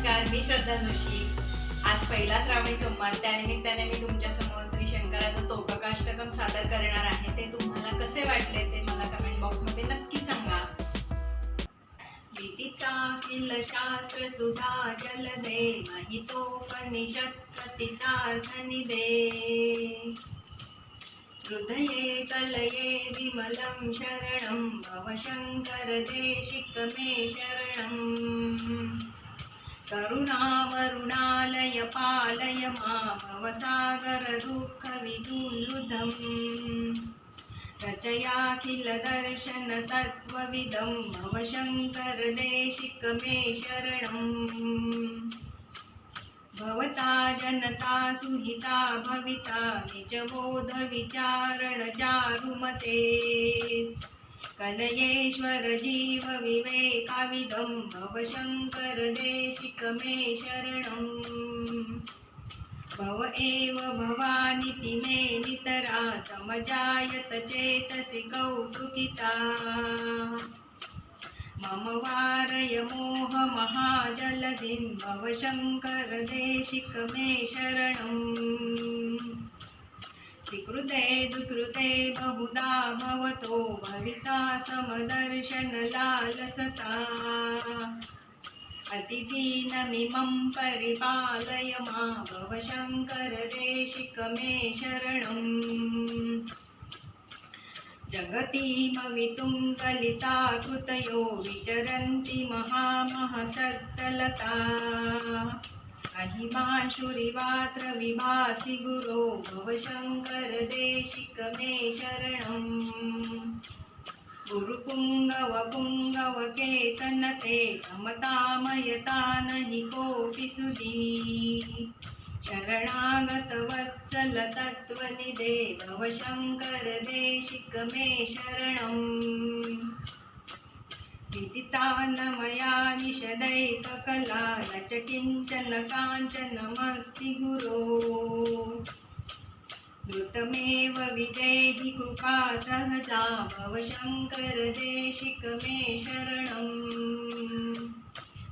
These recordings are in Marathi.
नमस्कार मी श्रद्धा जोशी. आज पहिला श्रावणी सोमवार त्यानिमित्ताने मी तुमच्यासमोर श्री शंकराचं तोपकाष्टकम सादर करणार आहे. ते तुम्हाला कसे वाटले ते मला कमेंट बॉक्समध्ये नक्की सांगा. विदिता किल शास्त्र सुधा जल दे नाही तो जलदे महितोपनिषत् दे. हृदये कलये विमलं शरणं भव शङ्कर देशिक मे शरणम् करुणावरुणालय पालय मा भवसागर दुःखविदुल्लुधम् रचयाखिल दर्शन तत्त्वविदं भव शङ्कर देशिक मे शरणम् भवता जनता सुहिता भविता निजबोधविचारणचारुमते चारुमते कलयेश्वर जीव विवेकाविदं भव देशिक मे शरणम् भव एव भवानिति मे नितरा समजायत चेतसि कौतुकिता। मम वारय मोहमहाजलधिं भव शङ्कर देशिक मे शरणम् बहुधा भवतो भविता समदर्शनलालसता अतिदीनमिमं परिपालय मा भव शङ्कर देशिक मे शरणम् जगतीमवितुं कलिता कृतयो विचरन्ति महामहसत्तलता. अहिमाशुरिवात्र विभासि गुरो भव शङ्कर गुरुपुङ्गव पुङ्गव केतनते समतामयता नहि कोऽपि सुधी. शरणागत वत्सल तत्त्वनिदे भव शङ्कर देशिक मे शरणम् विदितान मया निषदैककला न च किञ्चन काञ्चनमस्ति गुरो धृतमेव विजयि कृपा सहजा भव शङ्कर देशिक मे शरणम्।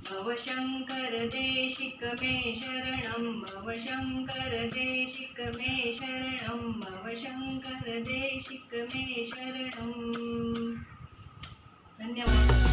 भव शङ्कर देशिक मे शरणं भव शङ्कर देशिक मे शरणं भव शङ्कर देशिक मे शरणम्। धन्यवाद।